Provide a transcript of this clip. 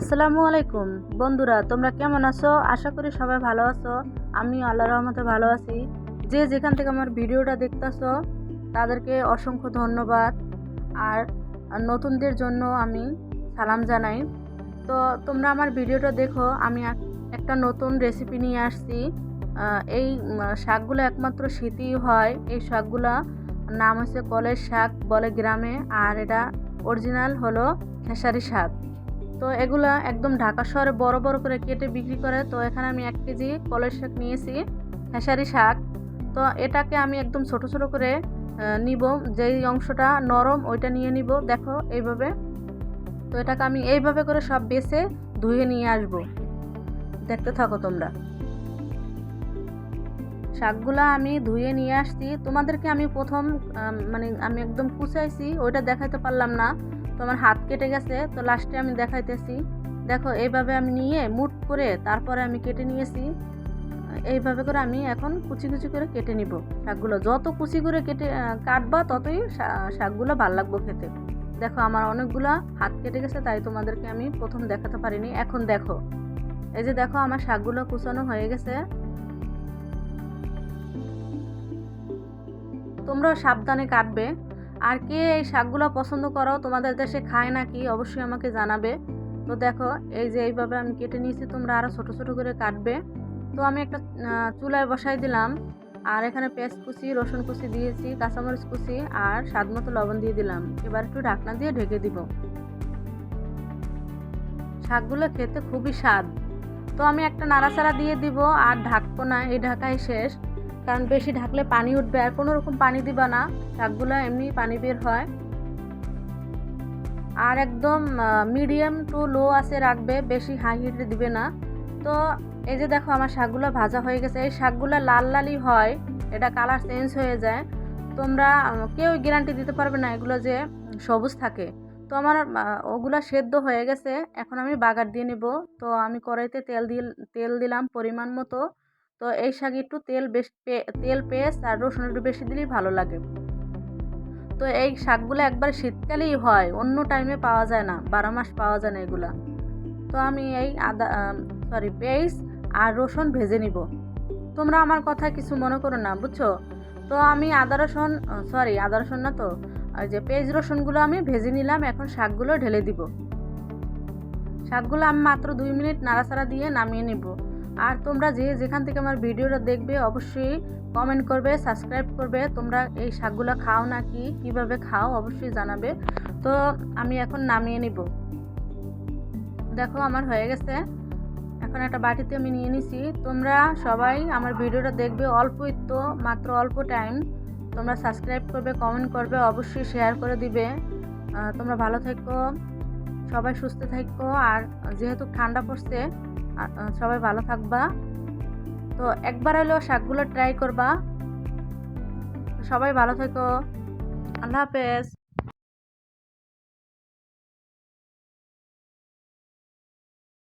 আসসালামু আলাইকুম। বন্ধুরা, তোমরা কেমন আছো? আশা করি সবাই ভালো আছো। আমি আল্লাহ রহমতে ভালো আছি। যে যেখান থেকে আমার ভিডিওটা দেখতেছো, তাদেরকে অসংখ্য ধন্যবাদ। আর নতুনদের জন্য আমি সালাম জানাই। তো তোমরা আমার ভিডিওটা দেখো, আমি একটা নতুন রেসিপি নিয়ে আসছি। এই শাকগুলো একমাত্র শীতই হয়। এই শাকগুলো নাম হচ্ছে কলের শাক বলে গ্রামে, আর এটা অরিজিনাল হলো খেসারি শাক। তো এগুলা একদম ঢাকা শহরে বড় বড় করে কেটে বিক্রি করে। তো এখানে আমি এক কেজি কলের শাক নিয়েছি, খেসারি শাক। তো এটাকে আমি একদম ছোট ছোট করে নিব, যেই অংশটা নরম ওইটা নিয়ে নিব। দেখো এইভাবে। তো এটাকে আমি এইভাবে করে সব বেছে ধুয়ে নিয়ে আসব। দেখতে থাকো তোমরা। শাকগুলা আমি ধুয়ে নিয়ে আসছি। তোমাদেরকে আমি প্রথম মানে আমি একদম কুচাইছি, ওইটা দেখাইতে পারলাম না। তো আমার হাত কেটে গেছে, তো লাস্টে আমি দেখাইতেছি। দেখো, এইভাবে আমি নিয়ে মুট করে তারপরে আমি কেটে নিয়েছি। এইভাবে করে আমি এখন কুচি কুচি করে কেটে নিব শাকগুলো। যত কুচি করে কেটে কাটবা ততই শাকগুলো ভালো লাগবো খেতে। দেখো, আমার অনেকগুলো হাত কেটে গেছে, তাই তোমাদেরকে আমি প্রথম দেখাতে পারিনি। এখন দেখো, এই যে দেখো, আমার শাকগুলো কুচানো হয়ে গেছে। তোমরাও সাবধানে কাটবে। আর কে এই শাকগুলো পছন্দ করো? তোমাদের দেশে খায় না কি অবশ্যই আমাকে জানাবে। তো দেখো, এই যে এইভাবে আমি কেটে নিয়েছি, তোমরা আরও ছোট ছোট করে কাটবে। তো আমি একটা চুলায় বসাই দিলাম। আর এখানে পেঁয়াজ কুচি, রসুন কুচি দিয়েছি, কাঁচামরিচ কুচি আর স্বাদ মতো লবণ দিয়ে দিলাম। এবার একটু ঢাকনা দিয়ে ঢেকে দিব। শাকগুলো খেতে খুবই স্বাদ। তো আমি একটা নাড়াচাড়া দিয়ে দিব আর ঢাকবো না, এই ঢাকাই শেষ। কারণ বেশি ঢাকলে পানি উঠবে, আর কোনো রকম পানি দিবা না, শাকগুলো এমনি পানি বের হয়। আর একদম মিডিয়াম টু লো আছে রাখবে, বেশি হাই হিটে দিবে না। তো এই যে দেখো আমার শাকগুলো ভাজা হয়ে গেছে, এই শাকগুলো লাল লালই হয়, এটা কালার চেঞ্জ হয়ে যায়। তোমরা কেউ গ্যারান্টি দিতে পারবে না এগুলো যে সবুজ থাকে। তো আমার ওগুলো সেদ্ধ হয়ে গেছে, এখন আমি বাগার দিয়ে নেব। তো আমি কড়াইতে তেল দিয়ে তেল দিলাম পরিমাণ মতো। তো এই শাকে একটু তেল বেশ তেল পেস্ট আর রসুন একটু বেশি দিলেই ভালো লাগে। তো এই শাকগুলো একবার শীতকালেই হয়, অন্য টাইমে পাওয়া যায় না, বারো মাস পাওয়া যায় না এগুলা। তো আমি এই আদা সরি পেঁয়াজ আর রসুন ভেজে নিব। তোমরা আমার কথা কিছু মনে করো না, বুঝছ? তো আমি আদা, রসুন সরি আদা, রসুন না তো যে পেঁয়াজ, রসুনগুলো আমি ভেজে নিলাম, এখন শাকগুলো ঢেলে দিব। শাকগুলো আমি মাত্র দুই মিনিট নাড়াচাড়া দিয়ে নামিয়ে নিব। আর তোমরা যে যেখান থেকে আমার ভিডিওটা দেখবে, অবশ্যই কমেন্ট করবে সাবস্ক্রাইব করবে। তোমরা এই শাকগুলো খাও নাকি কীভাবে খাও? অবশ্যই জানাবে। তো আমি এখন নামিয়ে নিব। দেখো, আমার হয়ে গেছে। এখন একটা বাটিতে আমি নিয়ে নিছি। তোমরা সবাই আমার ভিডিওটা দেখবে অল্পই তো, মাত্র অল্প টাইম তোমরা সাবস্ক্রাইব করবে কমেন্ট করবে, অবশ্যই শেয়ার করে দিবে। তোমরা ভালো থেকো, সবাই সুস্থ থাকো। আর যেহেতু ঠান্ডা পড়ছে সবাই ভালো থাকবা। তো একবার হলেও শাকগুলো ট্রাই করবা। সবাই ভালো থেকো। আল্লাহ হাফেজ।